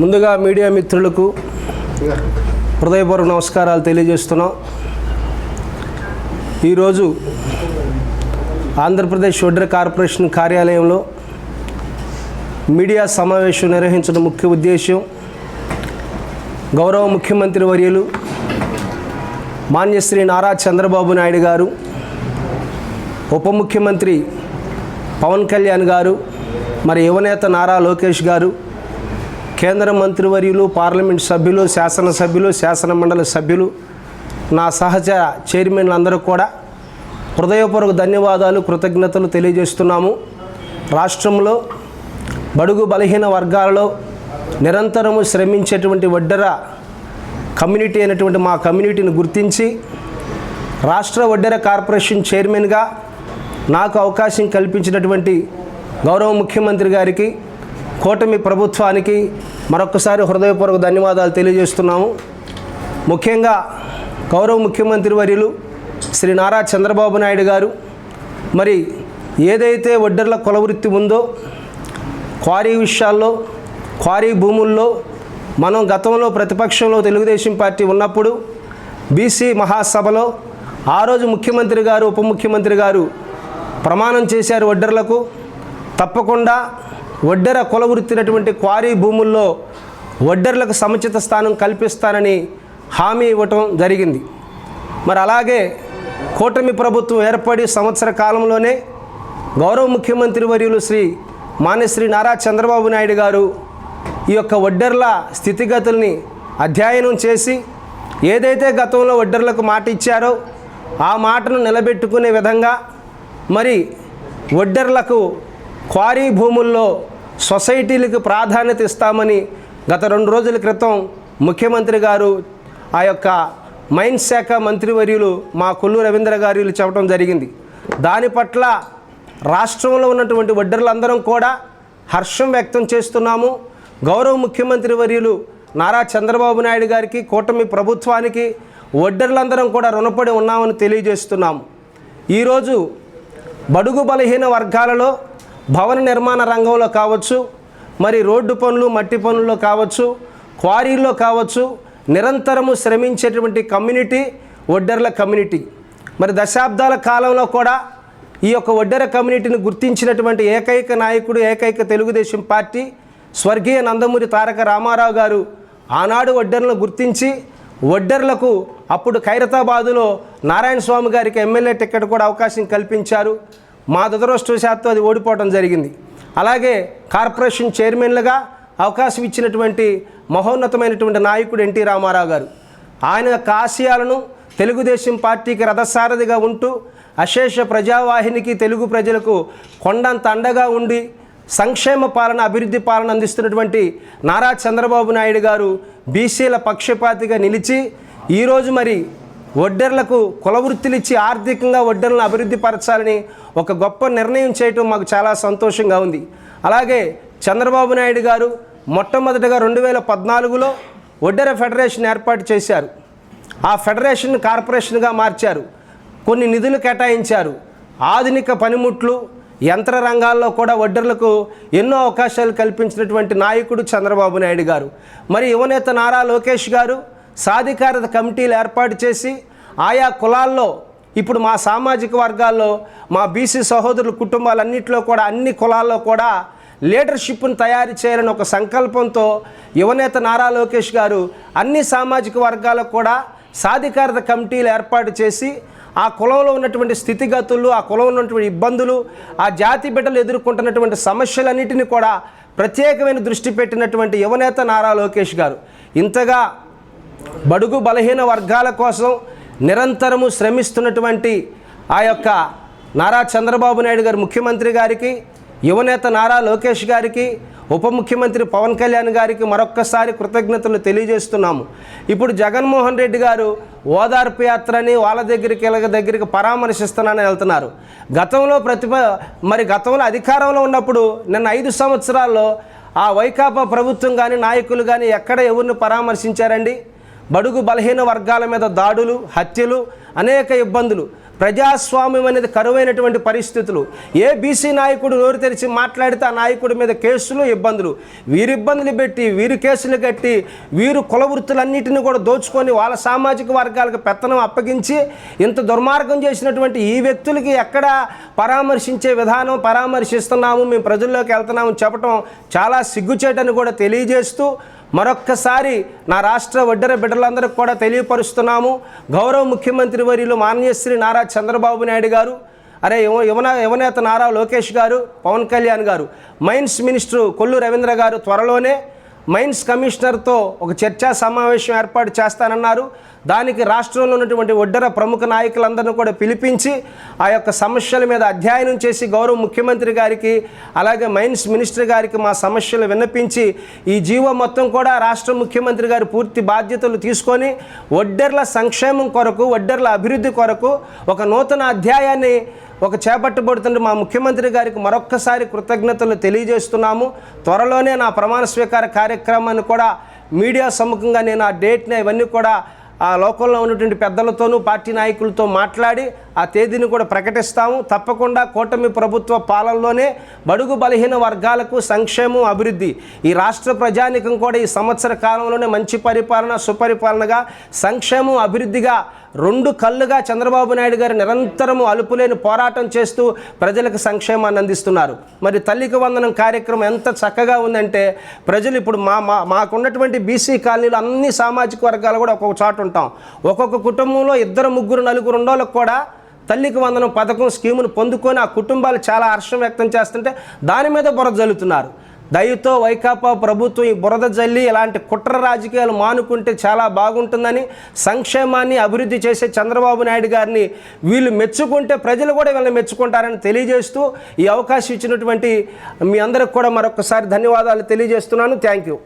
ముందుగా మీడియా మిత్రులకు హృదయపూర్వక నమస్కారాలు తెలియజేస్తున్నాం. ఈరోజు ఆంధ్రప్రదేశ్ వడ్ర కార్పొరేషన్ కార్యాలయంలో మీడియా సమావేశం నిర్వహించడం ముఖ్య ఉద్దేశం గౌరవ ముఖ్యమంత్రి వర్యులు మాన్యశ్రీ నారా చంద్రబాబు నాయుడు గారు ఉప ముఖ్యమంత్రి పవన్ కళ్యాణ్ గారు మరి యువనేత నారా లోకేష్ గారు కేంద్ర మంత్రివర్యులు పార్లమెంట్ సభ్యులు శాసనసభ్యులు శాసన మండలి సభ్యులు నా సహచర చైర్మన్లు అందరూ కూడా హృదయపూర్వక ధన్యవాదాలు కృతజ్ఞతలు తెలియజేస్తున్నాము. రాష్ట్రంలో బడుగు బలహీన వర్గాలలో నిరంతరము శ్రమించేటువంటి వడ్డెర కమ్యూనిటీ అయినటువంటి మా కమ్యూనిటీని గుర్తించి రాష్ట్ర వడ్డెర కార్పొరేషన్ చైర్మన్గా నాకు అవకాశం కల్పించినటువంటి గౌరవ ముఖ్యమంత్రి గారికి కూటమి ప్రభుత్వానికి మరొకసారి హృదయపూర్వక ధన్యవాదాలు తెలియజేస్తున్నాము. ముఖ్యంగా గౌరవ ముఖ్యమంత్రి వర్యులు శ్రీ నారా చంద్రబాబు నాయుడు గారు మరి ఏదైతే వడ్డర్ల కులవృత్తి ఉందో క్వారీ విషయాల్లో క్వారీ భూముల్లో మనం గతంలో ప్రతిపక్షంలో తెలుగుదేశం పార్టీ ఉన్నప్పుడు బీసీ మహాసభలో ఆ రోజు ముఖ్యమంత్రి గారు ఉప ముఖ్యమంత్రి గారు ప్రమాణం చేశారు వడ్డర్లకు. తప్పకుండా వడ్డెర కులవృత్తినటువంటి క్వారీ భూముల్లో వడ్డర్లకు సముచిత స్థానం కల్పిస్తానని హామీ ఇవ్వటం జరిగింది. మరి అలాగే కూటమి ప్రభుత్వం ఏర్పడి సంవత్సర కాలంలోనే గౌరవ ముఖ్యమంత్రి వర్యులు శ్రీ మాన్యశ్రీ నారా చంద్రబాబు నాయుడు గారు ఈ యొక్క వడ్డర్ల స్థితిగతుల్ని అధ్యయనం చేసి ఏదైతే గతంలో వడ్డర్లకు మాట ఇచ్చారో ఆ మాటను నిలబెట్టుకునే విధంగా మరి వడ్డర్లకు క్వారీ భూముల్లో సొసైటీలకు ప్రాధాన్యత ఇస్తామని గత రెండు రోజుల క్రితం ముఖ్యమంత్రి గారు ఆ యొక్క మైన్ శాఖ మంత్రివర్యులు మా కొల్లు రవీంద్ర గారు చెప్పడం జరిగింది. దాని పట్ల రాష్ట్రంలో ఉన్నటువంటి వడ్డర్లందరం కూడా హర్షం వ్యక్తం చేస్తున్నాము. గౌరవ ముఖ్యమంత్రి వర్యులు నారా చంద్రబాబు నాయుడు గారికి కూటమి ప్రభుత్వానికి వడ్డర్లందరం కూడా రుణపడి ఉన్నామని తెలియజేస్తున్నాము. ఈరోజు బడుగు బలహీన వర్గాలలో భవన నిర్మాణ రంగంలో కావచ్చు మరి రోడ్డు పనులు మట్టి పనుల్లో కావచ్చు క్వారీల్లో కావచ్చు నిరంతరము శ్రమించేటువంటి కమ్యూనిటీ ఒడ్డెర్ల కమ్యూనిటీ. మరి దశాబ్దాల కాలంలో కూడా ఈ యొక్క ఒడ్డెర కమ్యూనిటీని గుర్తించినటువంటి ఏకైక నాయకుడు ఏకైక తెలుగుదేశం పార్టీ స్వర్గీయ నందమూరి తారక రామారావు గారు ఆనాడు ఒడ్డెర్లను గుర్తించి ఒడ్డెర్లకు అప్పుడు ఖైరతాబాదులో నారాయణ స్వామి గారికి ఎమ్మెల్యే టికెట్ కూడా అవకాశం కల్పించారు. మా దురదృష్టవశాత్తు అది ఓడిపోవడం జరిగింది. అలాగే కార్పొరేషన్ చైర్మన్లుగా అవకాశం ఇచ్చినటువంటి మహోన్నతమైనటువంటి నాయకుడు ఎన్టీ రామారావు గారు. ఆయన యొక్క ఆశయాలను తెలుగుదేశం పార్టీకి రథసారథిగా ఉంటూ అశేష ప్రజావాహినికి తెలుగు ప్రజలకు కొండంత అండగా ఉండి సంక్షేమ పాలన అభివృద్ధి పాలన అందిస్తున్నటువంటి నారా చంద్రబాబు నాయుడు గారు బీసీల పక్షపాతిగా నిలిచి ఈరోజు మరి వడ్డెర్లకు కులవృత్తులు ఇచ్చి ఆర్థికంగా వడ్డెర్లను అభివృద్ధి పరచాలని ఒక గొప్ప నిర్ణయం చేయటం మాకు చాలా సంతోషంగా ఉంది. అలాగే చంద్రబాబు నాయుడు గారు మొట్టమొదటిగా రెండు వేల పద్నాలుగులో ఒడ్డెర ఫెడరేషన్ ఏర్పాటు చేశారు. ఆ ఫెడరేషన్ కార్పొరేషన్గా మార్చారు. కొన్ని నిధులు కేటాయించారు. ఆధునిక పనిముట్లు యంత్ర రంగాల్లో కూడా వడ్డర్లకు ఎన్నో అవకాశాలు కల్పించినటువంటి నాయకుడు చంద్రబాబు నాయుడు గారు. మరి యువనేత నారా లోకేష్ గారు సాధికారత కమిటీలు ఏర్పాటు చేసి ఆయా కులాల్లో ఇప్పుడు మా సామాజిక వర్గాల్లో మా బీసీ సహోదరుల కుటుంబాలన్నింటిలో కూడా అన్ని కులాల్లో కూడా లీడర్షిప్ను తయారు చేయాలని ఒక సంకల్పంతో యువనేత నారా లోకేష్ గారు అన్ని సామాజిక వర్గాలకు కూడా సాధికారత కమిటీలు ఏర్పాటు చేసి ఆ కులంలో ఉన్నటువంటి స్థితిగతులు ఆ కులంలో ఉన్నటువంటి ఇబ్బందులు ఆ జాతి బిడ్డలు ఎదుర్కొంటున్నటువంటి సమస్యలన్నిటిని కూడా ప్రత్యేకమైన దృష్టి పెట్టినటువంటి యువనేత నారా లోకేష్ గారు. ఇంతగా బడుగు బలహీన వర్గాల కోసం నిరంతరము శ్రమిస్తున్నటువంటి ఆ యొక్క నారా చంద్రబాబు నాయుడు గారు ముఖ్యమంత్రి గారికి యువనేత నారా లోకేష్ గారికి ఉప ముఖ్యమంత్రి పవన్ కళ్యాణ్ గారికి మరొక్కసారి కృతజ్ఞతలు తెలియజేస్తున్నాము. ఇప్పుడు జగన్మోహన్ రెడ్డి గారు ఓదార్పు యాత్రని వాళ్ళ దగ్గరికి వీళ్ళ దగ్గరికి పరామర్శిస్తానని వెళ్తున్నారు. గతంలో ప్రతిభ మరి గతంలో అధికారంలో ఉన్నప్పుడు నిన్న ఐదు సంవత్సరాల్లో ఆ వైకాపా ప్రభుత్వం కానీ నాయకులు కానీ ఎక్కడ ఎవరిని పరామర్శించారండి? బడుగు బలహీన వర్గాల మీద దాడులు హత్యలు అనేక ఇబ్బందులు ప్రజాస్వామ్యం అనేది కరువైనటువంటి పరిస్థితులు. ఏ బీసీ నాయకుడు నోరు తెరిచి మాట్లాడితే ఆ నాయకుడి మీద కేసులు ఇబ్బందులు. వీరి ఇబ్బందులు పెట్టి వీరు కేసులు కట్టి వీరు కుల వృత్తులన్నింటినీ కూడా దోచుకొని వాళ్ళ సామాజిక వర్గాలకు పెత్తనం అప్పగించి ఇంత దుర్మార్గం చేసినటువంటి ఈ వ్యక్తులకి ఎక్కడ పరామర్శించే విధానం పరామర్శిస్తున్నాము మేము ప్రజల్లోకి వెళ్తున్నాము చెప్పడం చాలా సిగ్గుచేటని కూడా తెలియజేస్తూ మరొక్కసారి నా రాష్ట్ర వడ్డర బిడ్డలందరికీ కూడా తెలియపరుస్తున్నాము. గౌరవ ముఖ్యమంత్రి వర్యులు మాన్యశ్రీ నారా చంద్రబాబు నాయుడు గారు అరే యువ యువన యువనేత నారా లోకేష్ గారు పవన్ కళ్యాణ్ గారు మైన్స్ మినిస్టర్ కొల్లు రవీంద్ర గారు త్వరలోనే మైన్స్ కమిషనర్తో ఒక చర్చా సమావేశం ఏర్పాటు చేస్తానన్నారు. దానికి రాష్ట్రంలో ఉన్నటువంటి ఒడ్డర ప్రముఖ నాయకులందరినీ కూడా పిలిపించి ఆ యొక్క సమస్యల మీద అధ్యయనం చేసి గౌరవ ముఖ్యమంత్రి గారికి అలాగే మైన్స్ మినిస్టర్ గారికి మా సమస్యలు విన్నపించి ఈ జీవో మొత్తం కూడా రాష్ట్ర ముఖ్యమంత్రి గారు పూర్తి బాధ్యతలు తీసుకొని ఒడ్డర్ల సంక్షేమం కొరకు ఒడ్డర్ల అభివృద్ధి కొరకు ఒక నూతన అధ్యాయాన్ని ఒక చేపట్టబడుతుంటే మా ముఖ్యమంత్రి గారికి మరొక్కసారి కృతజ్ఞతలు తెలియజేస్తున్నాము. త్వరలోనే నా ప్రమాణ స్వీకార కార్యక్రమాన్ని కూడా మీడియా సముఖంగా నేను ఆ డేట్ని ఇవన్నీ కూడా ఆ లోకంలో ఉన్నటువంటి పెద్దలతోనూ పార్టీ నాయకులతో మాట్లాడి ఆ తేదీని కూడా ప్రకటిస్తాము. తప్పకుండా కూటమి ప్రభుత్వ పాలనలోనే బడుగు బలహీన వర్గాలకు సంక్షేమం అభివృద్ధి. ఈ రాష్ట్ర ప్రజానికం కూడా ఈ సంవత్సర కాలంలోనే మంచి పరిపాలన సుపరిపాలనగా సంక్షేమం అభివృద్ధిగా రెండు కళ్ళుగా చంద్రబాబు నాయుడు గారు నిరంతరము అలుపులేని పోరాటం చేస్తూ ప్రజలకు సంక్షేమాన్ని అందిస్తున్నారు. మరి తల్లికి వందనం కార్యక్రమం ఎంత చక్కగా ఉందంటే ప్రజలు ఇప్పుడు మా మా మాకున్నటువంటి బీసీ కాలనీలు అన్ని సామాజిక వర్గాలు కూడా ఒక్కొక్క చాటు ఉంటాం ఒక్కొక్క కుటుంబంలో ఇద్దరు ముగ్గురు నలుగురు ఉండోళ్ళకు కూడా తల్లికి వందనం పథకం స్కీమును పొందుకొని ఆ కుటుంబాలు చాలా హర్షం వ్యక్తం చేస్తుంటే దాని మీద బురద జల్లుతున్నారు. దయతో వైకాపా ప్రభుత్వం ఈ బురద జల్లి ఇలాంటి కుట్ర రాజకీయాలు మానుకుంటే చాలా బాగుంటుందని సంక్షేమాన్ని అభివృద్ధి చేసే చంద్రబాబు నాయుడు గారిని వీళ్ళు మెచ్చుకుంటే ప్రజలు కూడా వీళ్ళని మెచ్చుకుంటారని తెలియజేస్తూ ఈ అవకాశం ఇచ్చినటువంటి మీ అందరికి కూడా మరొకసారి ధన్యవాదాలు తెలియజేస్తున్నాను. Thank you.